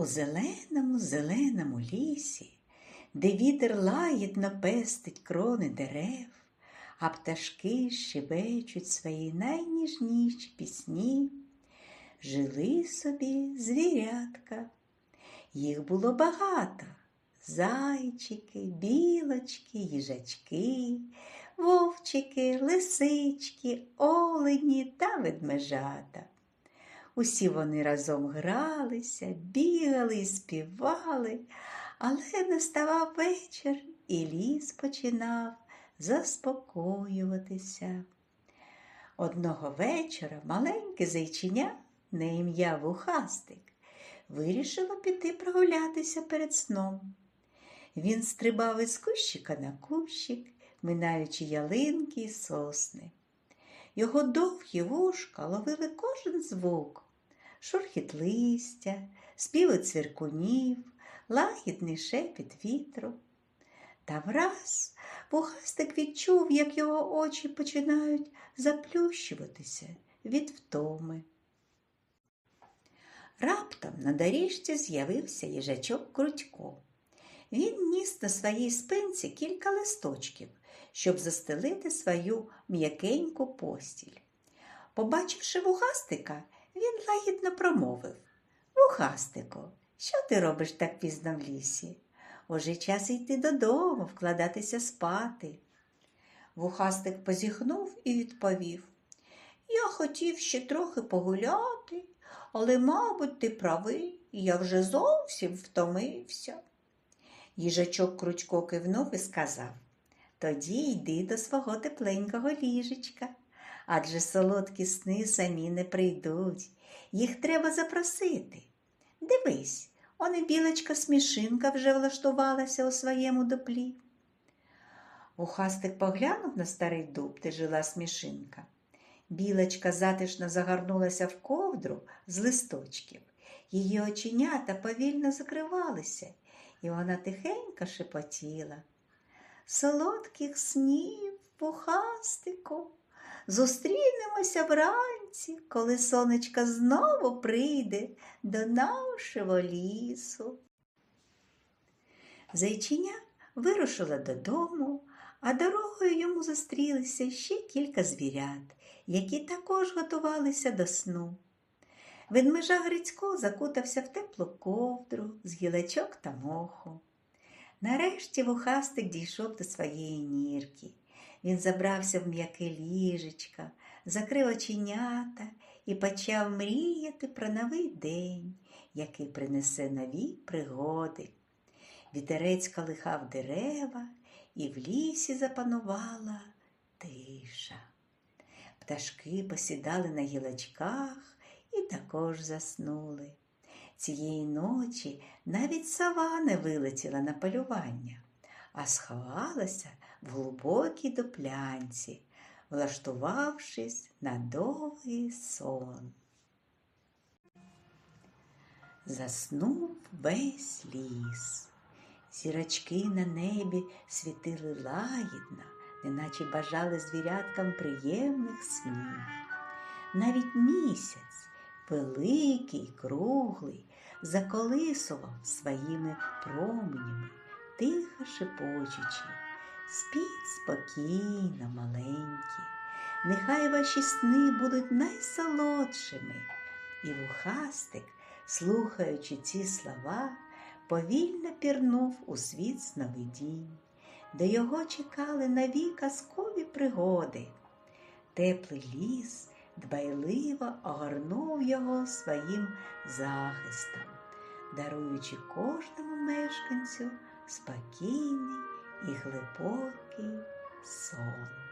У зеленому зеленому лісі, де вітер лагідно пестить крони дерев, а пташки щебечуть свої найніжніші пісні, жили собі звірятка. Їх було багато зайчики, білочки, їжачки, вовчики, лисички, олені та ведмежата. Усі вони разом гралися, бігали і співали, але наставав вечір, і ліс починав заспокоюватися. Одного вечора маленьке зайчиня на ім'я Вухастик вирішило піти прогулятися перед сном. Він стрибав із кущика на кущик, минаючи ялинки й сосни. Його довгі вушка ловили кожен звук, шурхіт листя, співи цвіркунів, лагідний шепіт вітру. Та враз вухастик відчув, як його очі починають заплющуватися від втоми. Раптом на доріжці з'явився їжачок Крутько. Він ніс на своїй спинці кілька листочків, щоб застелити свою м'якеньку постіль. Побачивши вухастика, він лагідно промовив Вухастику, що ти робиш так пізно в лісі? Уже час йти додому, вкладатися спати. Вухастик позіхнув і відповів Я хотів ще трохи погуляти, але, мабуть, ти правий, я вже зовсім втомився. Їжачок Кручко кивнув і сказав Тоді йди до свого тепленького ліжечка, адже солодкі сни самі не прийдуть, їх треба запросити. Дивись, он білочка смішинка вже влаштувалася у своєму дуплі. Ухастик поглянув на старий дуб, де жила смішинка. Білочка затишно загорнулася в ковдру з листочків. Її оченята повільно закривалися, і вона тихенько шепотіла. Солодких снів, пухастику, зустрінемося вранці, коли сонечко знову прийде до нашого лісу. Зайчиня вирушила додому, а дорогою йому зустрілися ще кілька звірят, які також готувалися до сну. Ведмежа Грицько закутався в теплу ковдру з гілочок та моху. Нарешті вухастик дійшов до своєї нірки. Він забрався в м'яке ліжечко, закрив оченята і почав мріяти про новий день, який принесе нові пригоди. Вітерець колихав дерева, і в лісі запанувала тиша. Пташки посідали на гілочках також заснули. Цієї ночі навіть сова не вилетіла на полювання, а сховалася в глибокій дуплянці, влаштувавшись на довгий сон. Заснув весь ліс. Зірочки на небі світили лагідно, неначе бажали звіряткам приємних снів. Навіть місяць, великий, круглий, заколисував своїми променями, тихо шепочучи. Спіть спокійно, маленькі, нехай ваші сни будуть найсолодшими. І вухастик, слухаючи ці слова, повільно пірнув у світ сновидінь, де його чекали нові казкові пригоди. Теплий ліс дбайливо огорнув його своїм захистом, даруючи кожному мешканцю спокійний і глибокий сон.